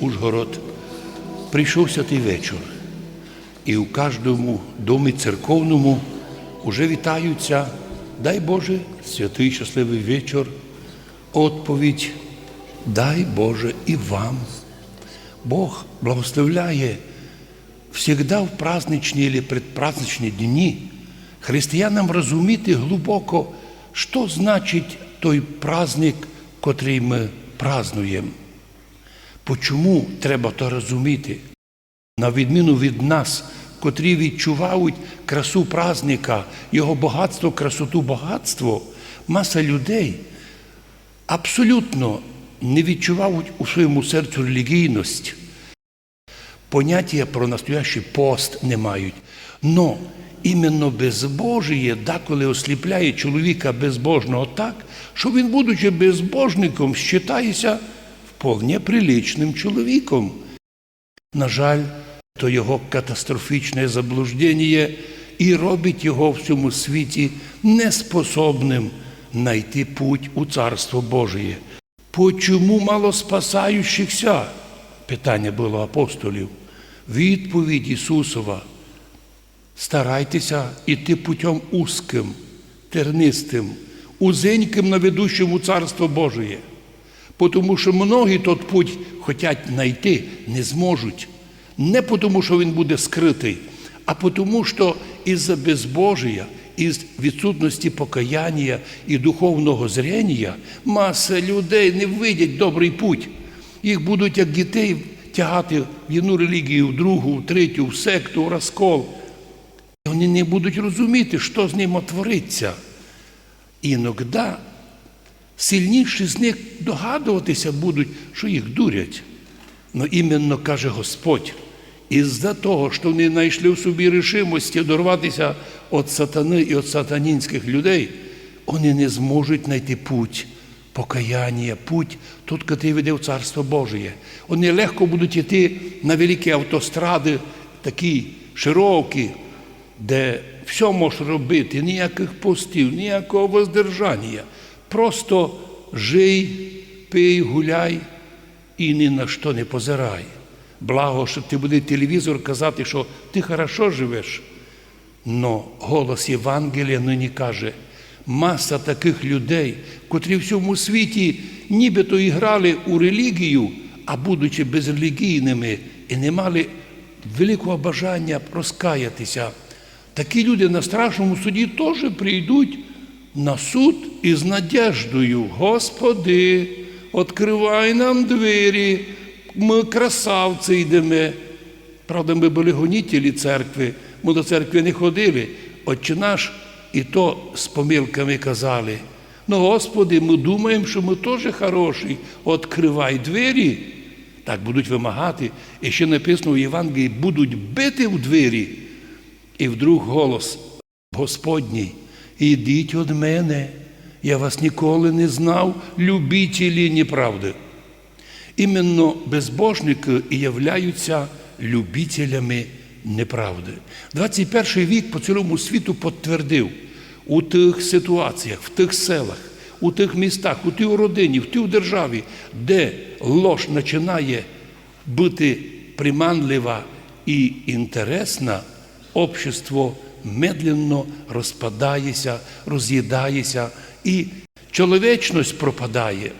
Ужгород прийшов святий вечір, і у кожному домі церковному уже вітаються, дай Боже, святий щасливий вечір, відповідь, дай Боже і вам. Бог благословляє всегда в праздничні или предпраздничні дні християнам розуміти глибоко, що значить той праздник, котрий ми празднуємо. Почому треба то розуміти? На відміну від нас, котрі відчувають красу праздника, його багатство, красоту багатство, маса людей абсолютно не відчувають у своєму серцю релігійність. Поняття про настоящий пост не мають. Но іменно безбожіє деколи осліпляє чоловіка безбожного так, що він, будучи безбожником, считається вполне приличним чоловіком. На жаль, то його катастрофічне заблуждення і робить його в цьому світі неспособним знайти путь у Царство Божє. Почому мало спасаючихся? Питання було апостолів. Відповідь Ісусова. Старайтеся іти путем узким, тернистим, узеньким на ведущому Царство Божие. Тому що многі тот путь хочуть знайти, не зможуть. Не тому, що він буде скритий, а тому, що із-за безбожія, із відсутності покаяння і духовного зрення маса людей не видять добрий путь. Їх будуть як дітей тягати в одну релігію, в другу, в третю, в секту, в розкол. І Вони не будуть розуміти, що з ним твориться. Іногда сильніші з них догадуватися будуть, що їх дурять. Но іменно каже Господь, із-за того, що вони знайшли в собі рішимості дорватися від сатани і від сатанінських людей, вони не зможуть знайти путь покаяння, путь тут, який веде в Царство Божє. Вони легко будуть йти на великі автостради, такі широкі, де все можеш робити, ніяких постів, ніякого воздержання. Просто жий, пий, гуляй і ні на що не позирай. Благо, що ти буде телевізор казати, що ти хорошо живеш. Но голос Євангелія нині каже, маса таких людей, котрі в всьому світі нібито і грали у релігію, а будучи безрелігійними і не мали великого бажання розкаятися. Такі люди на страшному суді теж прийдуть на суд із надіждою. Господи, відкривай нам двері, ми красавці йдемо. Правда, ми були гонітелі церкви, ми до церкви не ходили. Отче наш і то з помилками казали. Ну, Господи, ми думаємо, що ми теж хороші. Відкривай двері. Так будуть вимагати. І ще написано в Євангелії, будуть бити в двері. І вдруг голос Господній, ідіть від мене, я вас ніколи не знав, любителі неправди. Іменно безбожники і являються любителями неправди. 21 вік по цілому світу підтвердив у тих ситуаціях, в тих селах, у тих містах, у тій родині, в тій державі, де лож починає бути приманлива і інтересна, общество медленно розпадається, роз'їдається і чоловічність пропадає.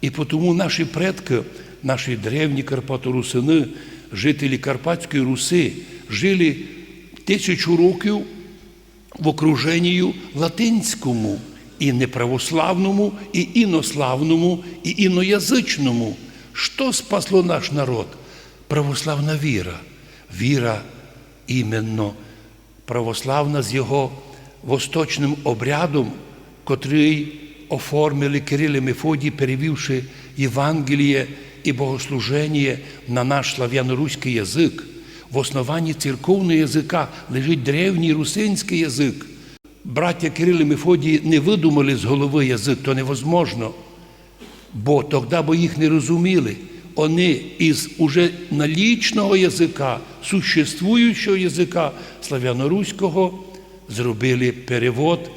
І тому наші предки, наші древні Карпаторусини, жителі Карпатської Руси, жили тисячу років в окруженні латинському, і неправославному, і інославному, і іноязичному. Що спасло наш народ? Православна віра. Віра іменно православна з його восточним обрядом, котрий оформили Кирил і Мефодій, перевівши Євангеліє і богослуження на наш слав'яно-руський язик. В основанні церковного язика лежить древній русинський язик. Браття Кирил і не видумали з голови язик, то невозможно. Бо тоді бо їх не розуміли. Вони із уже налічного язика, существуючого язика славяно-руського зробили перевод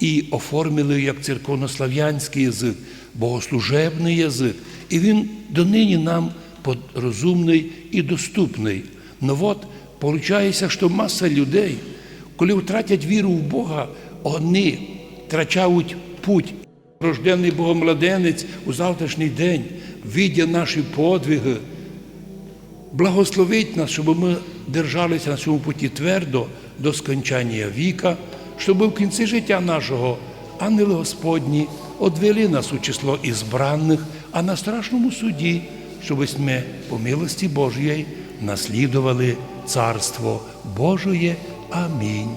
і оформили як церковнослав'янський язик, богослужебний язик. І він донині нам розумний і доступний. Ну от, виходить, що маса людей, коли втратять віру в Бога, вони втрачають путь. Рождений Богомладенець у завтрашній день, видя наші подвиги, благословить нас, щоб ми держалися на цьому путі твердо до скончання віка, щоб в кінці життя нашого ангели Господні одвели нас у число ізбранних, а на страшному суді, щоб ми по милості Божої наслідували Царство Божоє. Амінь.